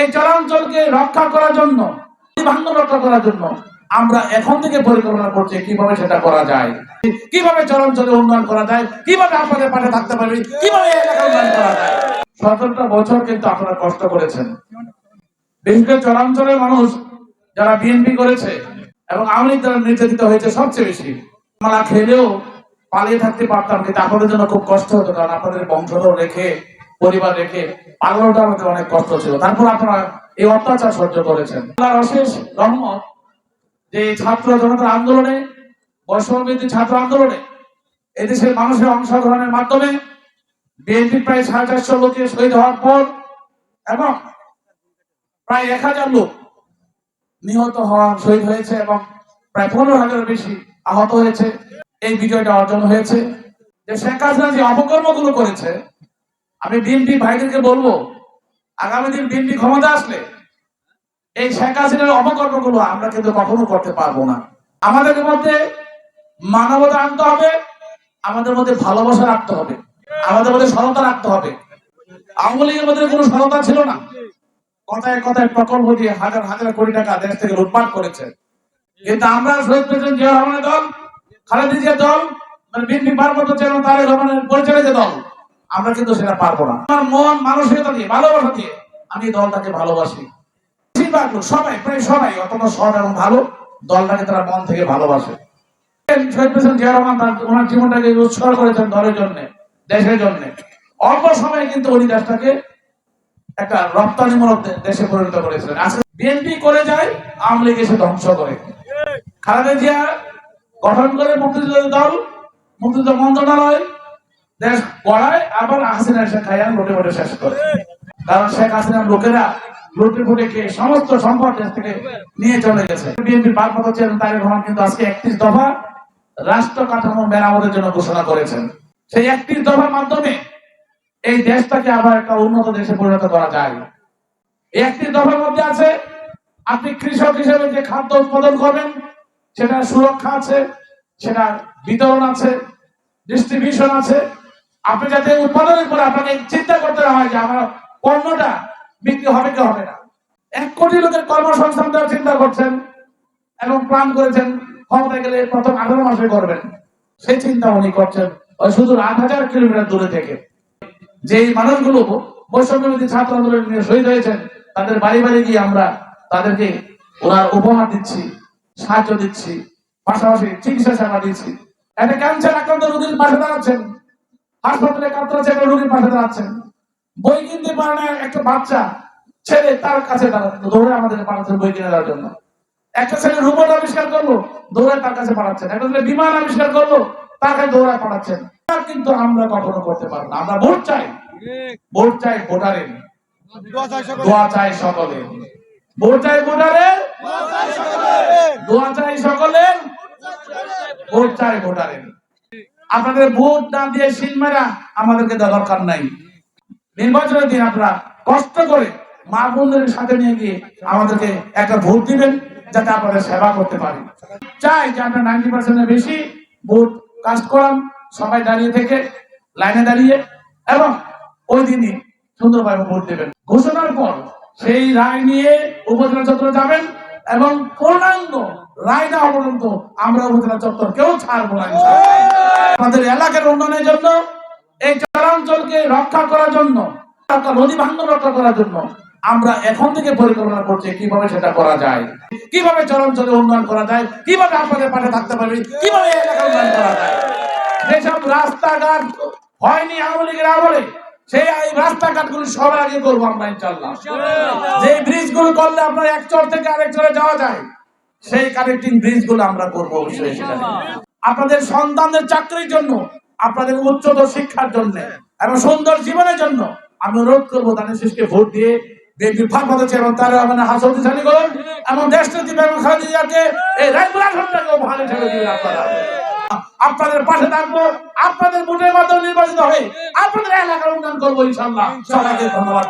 এই চরাঞ্চলকে রক্ষা করার জন্য রক্ষা করার জন্য আমরা এখন থেকে পরিকল্পনা করছি কীভাবে সেটা করা যায়। কীভাবে চরাঞ্চলে উন্নয়ন করা যায়, কীভাবে আপনাদের পাশে থাকতে পারবে কীভাবে উন্নয়ন করা যায়। সতেরোটা বছর কিন্তু আপনারা কষ্ট করেছেন। বিশেষ চরাঞ্চলের মানুষ যারা বিএনপি করেছে এবং আওয়ামী লীগ দ্বারা নির্যাতিত হয়েছে সবচেয়ে বেশি, আমরা খেলেও পালিয়ে থাকতে পারতাম কিন্তু আপনাদের জন্য খুব কষ্ট হতো, কারণ আপনাদের বংশধর রেখে, পরিবার রেখে পালানোটা আমাদের অনেক কষ্ট ছিল। তারপর আপনারা এই অত্যাচার সহ্য করেছেন। আল্লাহর অশেষ রহমত যে ছাত্র জনতার আন্দোলনে বৈষম্যবিরোধী ছাত্র আন্দোলনে এদেশের মানুষের অংশগ্রহণের মাধ্যমে বিএনপি প্রায় সাড়ে চারশো লোকের শহীদ হওয়ার পর এবং প্রায় এক হাজার লোক নিহত হওয়া, শহীদ হয়েছে এবং প্রায় পনেরো হাজারের বেশি আহত হয়েছে। এই বিজয়টা অর্জন হয়েছে। যে শেখ হাসিনা যে অপকর্মগুলো করেছে, আমি বিএনপি ভাইদেরকে বলব, আগামী দিন বিএনপি ক্ষমতা আসলে এই শেখ হাসিনার অপকর্মগুলো আমরা কিন্তু কখনো করতে পারব না। আমাদের মধ্যে মানবতা আনতে হবে, আমাদের মধ্যে ভালোবাসা রাখতে হবে, আমাদের মধ্যে সরলতা রাখতে হবে। আওয়ামী লীগের মধ্যে কোনো সরলতা ছিল না। কথায় কথায় প্রকল্প দিয়ে হাজার হাজার কোটি টাকা দেশ থেকে লুটপাট করেছে। কিন্তু আমরা শহীদ প্রেসিডেন্ট জিয়া রহমানের দল, খালেদা জিয়ার দল মানে রহমানের পরিচালিত দল, আমরা কিন্তু সেটা পারব না। আমার মন, মানসিকতা দিয়ে, ভালোবাসা দিয়ে আমি দলটাকে ভালোবাসি। বেশিরভাগ সবাই, প্রায় সবাই অত্যন্ত সৎ এবং ভালো। দলটাকে তারা মন থেকে ভালোবাসে। শহীদ প্রেসিডেন্ট জিয়া রহমান তার ওনার জীবনটাকে উৎসর্গ করেছেন দলের জন্য, দেশের জন্য। অল্প সময়ে কিন্তু উনি দেশটাকে একটা রপ্তানিমূলক দেশে পরিণত করেছিলেন। আজকে বিএনপি করে যায়, আওয়ামী লীগ এসে ধ্বংস করে। খালেদা জিয়া গঠন করে মুক্তিযুদ্ধ দল, মুক্তিযুদ্ধ মন্ত্রণালয়, দেশ গড়ায়, আবার হাসিনা এসে খাইয়া লুটে ফুটে শেষ করে। কারণ শেখ হাসিনার লোকেরা লুটে ফুটে খেয়ে সমস্ত সম্পদ দেশ থেকে নিয়ে চলে গেছে। বিএনপি ভারপ্রাপ্ত চেয়ারম্যান তারেক রহমান কিন্তু আজকে একত্রিশ দফা রাষ্ট্র কাঠামো মেরামতের জন্য ঘোষণা করেছেন। সেই একত্রিশ দফার মাধ্যমে এই দেশটাকে আবার একটা উন্নত দেশে পরিণত করা যায়। একটি দফার মধ্যে আছে, আপনি কৃষক হিসেবে যে খাদ্য উৎপাদন করবেন সেটা সুরক্ষা আছে সেটা বিতরণ আছে ডিস্ট্রিবিউশন আছে। আপনি যাতে উৎপাদনের পরে আপনাকে চিন্তা করতে হয় যে আমার পণ্যটা বিক্রি হবে কি হবে না। এক কোটি লোকের কর্মসংস্থান দেওয়ার চিন্তা করছেন এবং প্ল্যান করেছেন, ক্ষমতায় গেলে প্রথম আঠারো মাসে করবেন। সেই চিন্তা উনি করছেন, ওই শুধু আট হাজার কিলোমিটার দূরে থেকে। যে মানুষগুলো বৈষম্যবিরোধী ছাত্র আন্দোলন নিয়ে শহীদ হয়েছেন, তাদের বাড়ি বাড়ি গিয়ে আমরা তাদেরকে ওনার উপহার দিচ্ছি, সাহায্য দিচ্ছি, পাশাপাশি চিকিৎসা সেবা দিচ্ছি। একটা ক্যান্সার আক্রান্ত রোগীর পাশে দাঁড়াচ্ছেন। হাসপাতালে কাতরাচ্ছে একটা রোগীর পাশে দাঁড়াচ্ছেন। বই কিনতে পারে না একটা বাচ্চা, ছেলে তার কাছে দাঁড়া- আমাদের বই কিনে দেওয়ার জন্য। একটা ছেলে রোবট আবিষ্কার করল, দৌড়ে তার কাছে পাঠাচ্ছেন। একটা ছেলে বিমান আবিষ্কার করল তার কাছে দৌড়ায় পাঠাচ্ছেন। কিন্তু আমরা কখনো করতে পারব না। আমরা ভোট চাই। ভোট চাই ভোটারের। দোয়া চাই সকলের। ভোট চাই ভোটারের। দোয়া চাই সকলের। ভোট চাই ভোটারের। আপনাদের ভোট না দিয়ে সিল মারা আমাদেরকে দরকার নাই। নির্বাচনের দিন আপনারা কষ্ট করে মা বোনদের সাথে নিয়ে গিয়ে আমাদেরকে একটা ভোট দিবেন যাতে আপনাদের সেবা করতে পারি চাই যে আপনার নাইনটি পার্সেন্টের বেশি ভোট কাস্ট করান সবাই দাঁড়িয়ে থেকে লাইনে দাঁড়িয়ে এবং ওই দিনই সুন্দরভাবে ভোট দেবেন। ঘোষণার পর সেই রায় নিয়ে উপজেলা চত্বর যাবেন এবং পূর্ণাঙ্গ রায় না পর্যন্ত আমরা উপজেলা চত্বর কেউ ছাড়বো না আমাদের এলাকার উন্নয়নের জন্য, এই চরাঞ্চলকে রক্ষা করার জন্য নদী ভাঙ্গন রক্ষা করার জন্য আমরা এখন থেকে পরিকল্পনা করছি কীভাবে সেটা করা যায়, কীভাবে চরাঞ্চলে উন্নয়ন করা যায়, কীভাবে আপনাদের পাশে থাকতে পারবে, কীভাবে এলাকা উন্নয়ন করা যায়। যেসব রাস্তাঘাট হয়নি আওয়ামী লীগের আমলে সেই রাস্তাঘাটগুলো সবার আগে করব আমরা ইনশাল্লাহ যে ব্রিজগুলো করলে আপনার এক চর থেকে আরেক চরে যাওয়া যায় সেই কানেক্টিং ব্রিজগুলো আমরা করব অবশ্যই। সেখানে আপনাদের সন্তানদের চাকরির জন্য আপনাদের উচ্চতর শিক্ষার জন্য এবং সুন্দর জীবনের জন্য আমি অনুরোধ করব দানের শেষকে ভোট দিয়ে বিএনপি এবং তারা হাসপাতালি করুন এবং দেশ নীতি এবং খাদিজাকে এই রাজপুরা সরকারকে ভালো ছেড়ে দিবেন আপনারা আপনাদের পাশে থাকব, আপনাদের ভোটের মাধ্যমে নির্বাচিত হয়ে আপনাদের এলাকার উন্নয়ন করব ইনশাল্লাহ। সবাইকে ধন্যবাদ।